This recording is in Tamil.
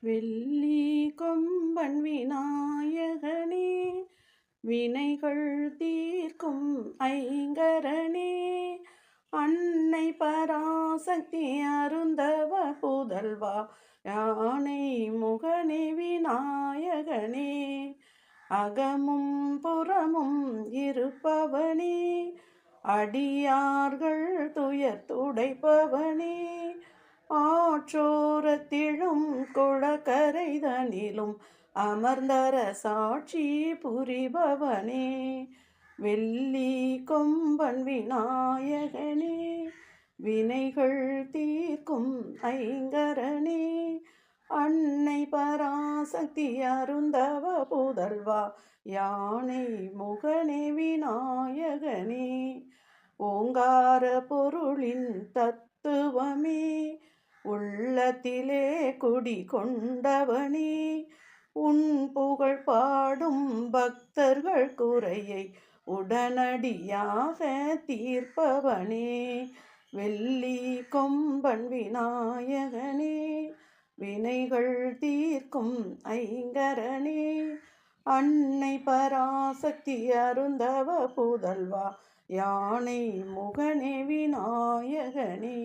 வெள்ளி கொம்பன் விநாயகனே வினைகள் தீர்க்கும் ஐங்கரனே அன்னை பராசக்தி அருந்தவ புதல்வா யானை முகனே விநாயகனே. அகமும் புறமும் இருப்பவனே அடியார்கள் துயர் துடைப்பவனே ஆற்றோரத்திழும் குளக்கரைதனிலும் அமர்ந்தர சாட்சி புரிபவனே. வெள்ளி கொம்பன் விநாயகனே வினைகள் தீர்க்கும் ஐங்கரனே. அன்னை பராசக்தி அருந்தவ புதல்வா யானை முகனே விநாயகனே. ஓங்கார பொருளின் தத்துவமே உள்ளத்திலே குடி கொண்டவனே உன் புகழ் பாடும் பக்தர்கள் குறையை உடனடியாக தீர்ப்பவனே. வெள்ளி கொம்பன் விநாயகனே வினைகள் தீர்க்கும் ஐங்கரனே. அன்னை பராசக்தி அருந்தவ புதல்வா யானை முகனே விநாயகனே.